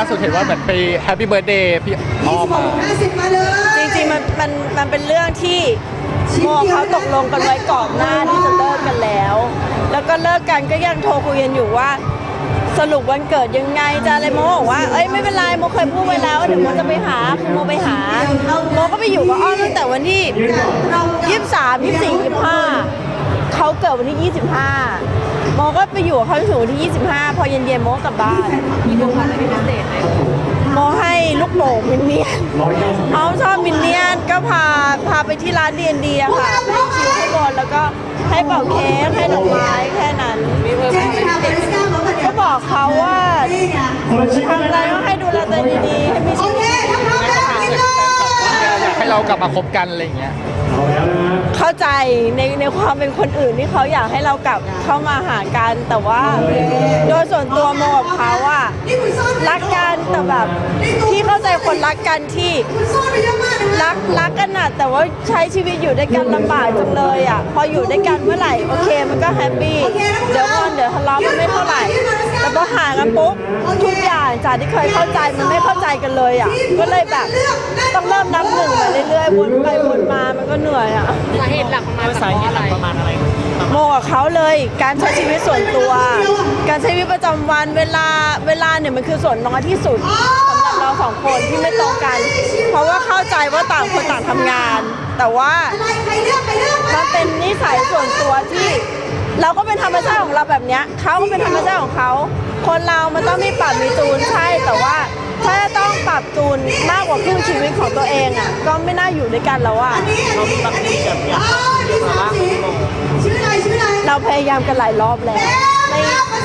ล่าสุดเห็นว่าเหมือนไปแฮปปี้เบิร์ดเดย์พี่อ้อมมาห้าสิบมาเลย จริงๆมันมันมันเป็นเรื่องที่โมเขาตกลงกันไว้ก่อนหน้าที่จะเลิกกันแล้ว แล้วก็เลิกกันก็ยังโทรคุยกันอยู่ว่า สรุปวันเกิดยังไงจะอะไรโมบอกว่าเอ้ยไม่เป็นไรโมเคยพูดไว้แล้วว่าเดี๋ยวโมจะไปหาคือโมไปหาโมก็ไปอยู่กับอ้อมตั้งแต่วันที่ยี่สามยี่สี่ยี่ห้าเขาเกิดวันที่25 โมก็ไปอยู่กับเขาถึงวันที่ 25 พอเย็นๆโมก็กลับบ้านมีของขวัญอะไรพิเศษไหมโมให้ลูกโป่งมินเนี่ยนเขาชอบมินเนี่ยนก็พาพาไปที่ร้านดีนดีอะค่ะให้ชิลให้บนแล้วก็ให้เป่าเค้กให้ดอกไม้แค่นั้นแจ้งข่าวบริษัทของกันก็บอกเขาว่านี่ไงทำอะไรก็ให้ดูแลตัวเองดีๆให้มีโอชีเควิตถ้าพร้อมแล้วกินเลยอยากให้เรากลับมาคบกันอะไรอย่างเงี้ย เข้าใจในในความเป็นคนอื่นที่เขาอยากให้เรากลับเข้ามาหากันแต่ว่าโดยส่วนตัวโมกับเขาอะนี่คุณซ่อนรักกันแต่แบบที่เข้าใจคนรักกันที่ คุณซ่อนไปเยอะมากนะรักรักกันน่ะแต่ว่าใช้ชีวิตอยู่ด้วยกันลำบากจังเลยอะพออยู่ด้วยกันเมื่อไหร่โอเคมันก็แฮปปี้เดี๋ยวงอนเดี๋ยวทะเลาะมันไม่เท่าไหร่ แต่พอห่างกันปุ๊บทุกอย่างจากที่เคยเข้าใจมันไม่เข้าใจกันเลยอะก็เลยแบบต้องเริ่มนับหนึ่งมาเรื่อยๆวนไปวนมามันก็เหนื่อยอะสาเหตุหลักมาจากเพราะอะไรโมกับเขาเลยการใช้ชีวิตส่วนตัว การใช้ชีวิตประจำวันเวลาเวลาเนี่ยมันคือส่วนน้อยที่สุดสำหรับ เราสองคนที่ไม่ตรงกัน เพราะว่าเข้าใจว่าต่างคนต่างทำงาน แต่ว่าอะไรใครเลือกใครเลือกมันเป็นนิสัยส่วนตัวที่ เราก็เป็นธรรมชาติของเราแบบเนี้ยเขาก็เป็นธรรมชาติของเขา คนเรามันต้องมีปรับมีจูนใช่แต่ว่าถ้าจะต้องปรับจูนมากกว่าครึ่งชีวิตของตัวเองอะ ก็ไม่น่าอยู่ด้วยกันแล้วอะเขามีบัตรนี้อ๋อมีสามสีชื่ออะไรชื่ออะไรเราพยายามกันหลายรอบแล้ว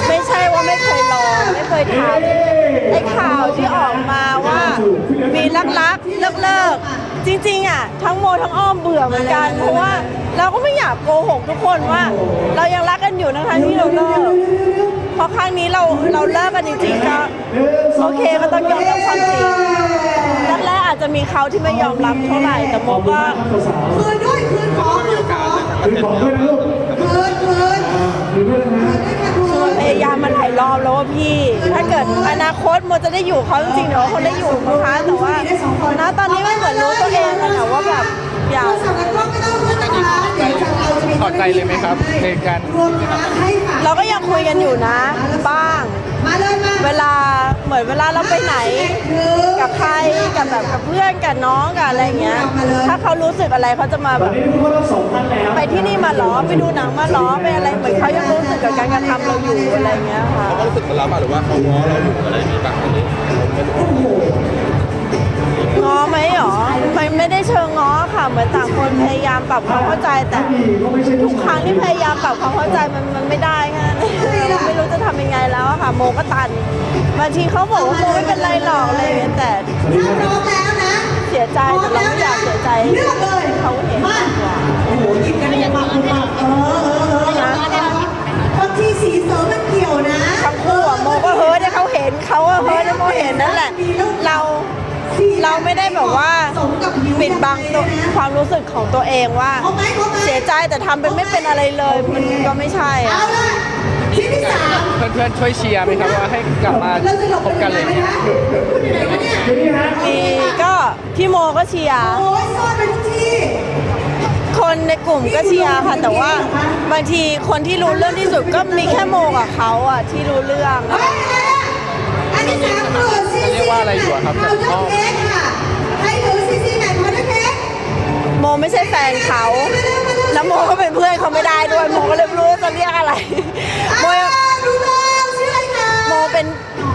ไม่ใช่ว่าไม่เคยลองไม่เคยทำไอ้ข่าวที่ออกมาว่ามีรักรักเลิกเลิกจริงๆอะทั้งโมทั้งอ้อมเบื่อเหมือนกันเพราะว่าเราก็ไม่อยากโกหกทุกคนว่า เรายังรักกันอยู่ทั้งๆที่เราเลิกเพราะครั้งนี้เราเราเลิกกันจริงๆก็โอเคก็ต้องยอมรับความจริงแรกๆอาจจะมีเขาที่ไม่ยอมรับเท่าไหร่แต่โมก็คืนด้วยคืนขอ คตโมจะได้อยู่เขาจริงๆเดี๋ยวเขาได้อยู่นะคะแต่ว่าณตอนนี้ไม่เหมือนรู้ตัวเองอะนะว่าแบบอยาก ใจเลยไหมครับ ในการรวมมาให้ค่ะเราก็ยังคุยกันอยู่นะ บ้างมาเลยมาเวลาเหมือนเวลาเราไปไหน กับใครกับแบบกับเพื่อนกับน้องกับอะไรเงี้ย ถ้าเขารู้สึกอะไรเขาจะมาแบบไปที่นี่มาเหรอไปดูหนังมาเหรอไปอะไรเหมือนเขายังรู้สึกกับการกระทำเราอยู่อะไรเงี้ยค่ะเขารู้สึกเหมือนเราป่ะหรือว่าเขาง้อเราอยู่อะไรอย่างนี้ป่ะอันนี้ผมไม่รู้ ง้อไหมหรอมันไม่ได้เชิงง้อค่ะ เหมือนต่างคนพยายามปรับความเข้าใจ แต่ทุกครั้งที่พยายามปรับความเข้าใจมันมันไม่ได้แค่นั้นเองไม่รู้จะทำยังไงแล้วอะค่ะ โมก็ตันบางทีเขาบอกว่าโมไม่เป็นไรหรอกอะไรอย่างเงี้ยแต่ถ้าพร้อมแล้วนะเสียใจแต่เราไม่อยากเสียใจเลือกเลยเขาเห็นมากกว่าโอ้โหหยิบกันยังมาคุณมาเออเออเออ เราไม่ได้แบบว่าสมกับผิวปิดบังตัวความรู้สึกของตัวเองว่าครบไหมครบไหมเสียใจแต่ทำเป็นไม่เป็นอะไรเลย มันก็ไม่ใช่อะเอาละชิ้นที่สามเพื่อนๆช่วยเชียร์ไหมครับว่าให้กลับมาเราจะหลบคบกันอะไรอย่างเงี้ยคุณอยู่ไหนคะเนี่ยมีก็พี่โมก็เชียร์โอ้ยซ่อนไปทุกที่ คนในกลุ่มก็เชียร์ค่ะแต่ว่าบางทีคนที่รู้เรื่องที่สุดก็มีแค่โมกับเขาอะที่รู้เรื่อง เฮ้ยอะไรอะอัน ที่สามคือซีจะเรียกว่าอะไรอยู่อะครับพาวเดอร์เค้กค่ะใครถือซีซีแบบพาวเดอร์เค้กโมไม่ใช่แฟนเขา แล้วโมก็เป็นเพื่อนเขาไม่ได้ด้วยโมก็เลยไม่รู้จะเรียกอะไรโมอ่ารู้แล้วชื่ออะไรคะโมเป็น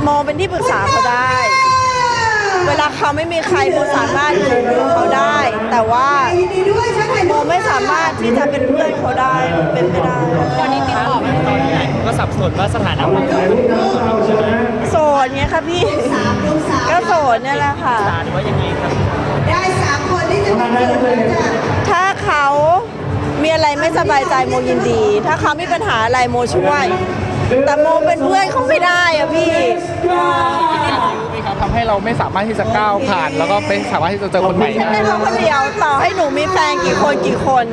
โมเป็นที่ปรึกษาเขาได้ เวลาเขาไม่มีใครโมสามารถอยู่กับเขาได้ แต่ว่ายินดีด้วยฉันถ่ายโมรูปไม่สามารถที่จะเป็นเพื่อนเขาได้มันเป็นไม่ได้ ตอนนี้ติดต่อมาตอนไหนก็สับสนว่าสถานะมันคือโส ก็โสดเนี่ยแหละค่ะ สาหรือว่ายังไงครับ ได้สามคนที่จะมาเกี่ยวกันจ้ะถ้าเขามีอะไรไม่สบายใจโมยินดี ถ้าเขามีปัญหาอะไรโมช่วย แต่โมเป็นเพื่อนเขาไม่ได้อะพี่นี่ครับทำให้เราไม่สามารถที่จะก้าวผ่าน แล้วก็ไม่สามารถที่จะเจอคนใหม่ฉันได้เป็นเขาคนเดียวต่อให้หนูมีแฟนกี่คนกี่คน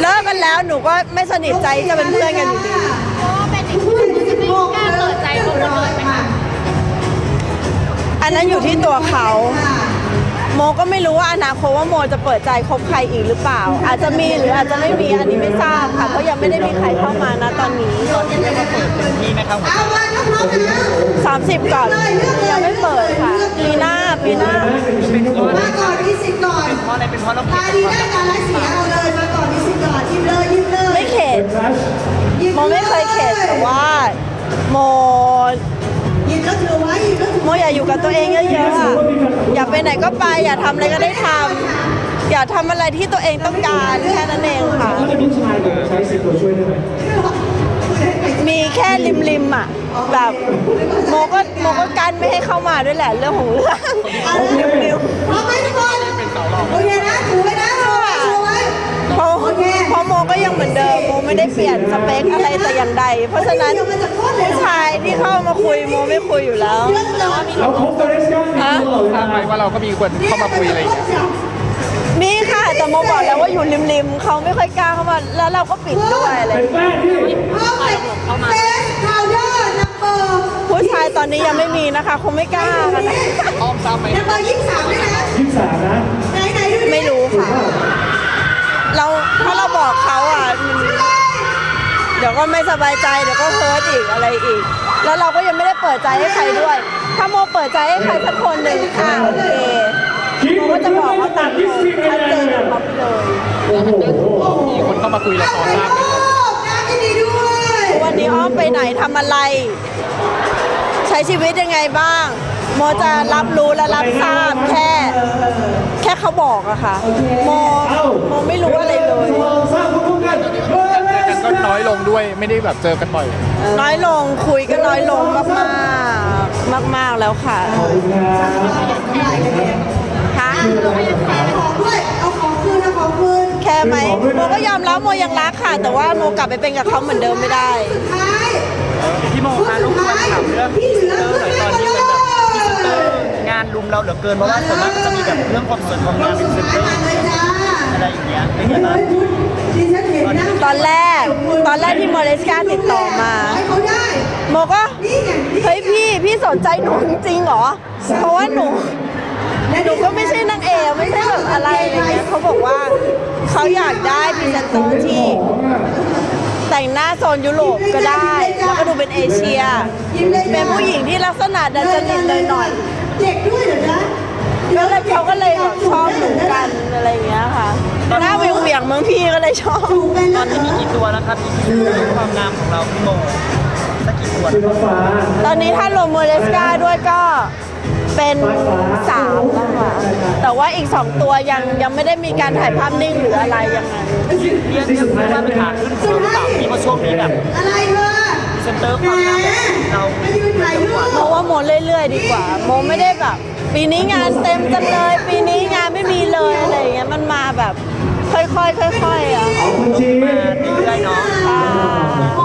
เลิกกันแล้วหนูก็ไม่สนิทใจจะเป็นเพื่อนกันอยู่ดีเป็นอีกคนที่จะไม่กล้าเปิดใจคนอื่นไหมคะอันอัน นั้นอยู่ที่ตัวเขา โมก็ไม่รู้ว่าอนาคตว่าโมจะเปิดใจคบใครอีกหรือเปล่า อาจจะมีหรืออาจจะไม่มีอันนี้ไม่ทราบค่ะเพราะยังไม่ได้มีใครเข้ามานะตอนนี้ตอนนี้เรียกว่าเปิดเต็มที่ไหมครับหัวใจเอาวันน้องๆนะ30 ก่อนยังไม่เปิดค่ะปีหน้าปีหน้ามาก่อนมีสิทธิ์ก่อนเพราะอะไรเป็นเพราะเราเปตาลี่ยนดีได้ตาร้ายเสียเอาเลยมาก่อนมีสิทธิ์ก่อนยิ้มเลยยิ้มเลยไม่เข็ดยิ้โมไม่เคยเข็ดแต่ว่าโมยิ้มแล้วถือไว้ยิ้ มอโมอยากอยู่กับตัวเองเยอะๆอะอยากไปไหนก็ไป อยากทำอะไรก็ได้ทำอยากทำอะไรที่ตัวเองต้องการแค่นั้นเองค่ะ ถ้าเป็นผู้ชายผมใช้สิทธิ์ตัวช่วยได้ไหมมีแค่ริมริมๆอะ แบบโมก็โมก็กันไม่ให้เข้ามาด้วยแหละเรื่องของเรื่อง เอาลยเร็วพร้อมไหมทุกคนโอเคนะถือไว้นะถือไว้ถือไว้เพราะเพราะโมก็ยังเหมือนเดิมโมไม่ได้เปลี่ยนสเปคอะไรแต่อย่างใด เพราะฉะนั้น ผู้ชายที่เข้ามาคุยโมไม่คุยอยู่แล้วเยอะเลยเราคบกันได้กันฮะทราบไหมว่าเราก็มีคนเข้ามาคุยอะไรอย่างเงี้ยมีค่ะแต่โมบอกแล้วว่าอยู่ริมๆเขาไม่ค่อยกล้าเข้ามาแล้วเราก็ปิดด้วยอะไรเป็นแฟนที่พร้อมไหมเฟสพาวเดอร์นัมเบอร์ผู้ชายตอนนี้ยังไม่มีนะคะ คงไม่กล้ากันนะอ้อมทราบไหมนัมเบอร์ยี่สิบสามด้วยนะ ก็ไม่สบายใจเดี๋ยวก็เพิร์ดอีกอะไรอีก แล้วเราก็ยังไม่ได้เปิดใจให้ใครด้วย ถ้าโมเปิดใจให้ใครสักคนหนึ่งอะโอเคโมก็จะบอกเขาตามตรงชัดเจนกับเขาไปเลยโอ้โหมีคนเข้ามาคุยแล้วพอทราบไหมครับน้ำยินดีด้วยวันนี้อ้อมไปไหนทำอะไร ใช้ชีวิตยังไงบ้าง โมจะรับรู้และรับทราบแค่ แค่เขาบอกอะค่ะ โม ไม่ได้แบบเจอกันบ่อย น้อยลงคุยก็น้อยลงมากมากๆมากๆแล้วค่ะคะของด้วยเอาของคืนเอาของคืนแค่ไหมโมก็ยอมรับโมยังรักค่ะ แต่ว่าโมกลับไปเป็นกับเขาเหมือนเดิมไม่ได้สุดท้ายพี่โมคนคะสุลูดกควรท้ายถามเรื่องที่เหลือเรื่องหน่อยตอนนี้มันแบบพรีเซนเตอร์งานลุมเราเหลือเกินเพราะว่าส่วนมากก็จะมีแบบเรื่องความสวยความงามพรีเซนเตอร์มาเลยจ้าอะไรอย่างเงี้ยเป็นไงเฮ้บ้างยคุณดิฉันเห็นนะ ตอนแรก ตอนแรกที่โมเลสกาติดต่อมาให้เขาได้โมก็นี่ไงนี่เฮ้ยพี่พี่สนใจหนูจริงๆเหรอ เพราะว่าหนูหนูก็ไม่ใช่นางเอกไม่ใช่แบบอะไรอะไรเงี้ยเขาบอกว่าเขาอยากได้พรีเซนเตอร์ที่ แต่งหน้าโซนยุโรปก็ได้ แล้วก็ดูเป็นเอเชียยิ้มเลยจ้าเป็นผู้หญิงที่ลักษณะดัดจริตเลยหน่อยเด็กด้วยเหรอจ๊ะก็เลยเขาก็เลยแบบชอบหนูกันอะไรอย่างเงี้ยค่ะ หน้าเวียงเวียงๆเมืองพี่ก็เลยชอบถูกเป็นตอนะนนี้มีกี่ตัวแล้วครับมีพรีเซนเตอร์ความงามของเราพี่โมสักกี่ตัวสีฟ้าตอนนี้ถ้ารวมโมเลสกาด้วยก็เป็นสามแล้วค่ะ แต่ว่าอีกสองตัวยังยังไม่ได้มีการถ่ายภาพนิ่งหรืออะไรยังไงเรียกเรียกว่าเป็นขาขึ้นของเราหรือเปล่าพี่เพราะช่วงนี้แบบอะไรเธอพรีเซนเตอร์ความงามแบบเรามายืนถ่ายรูปโมว่าโมเรื่อย ๆ ดีกว่า โมไม่ได้แบบ ปีนี้งานเต็มจังเลย ปีนี้งานไม่มีเลยอะไรอย่างเงี้ยมันมาแบบ ค่อยๆค่อยๆอะเอาคุณจีมาเรื่อยๆเนาะค่ะ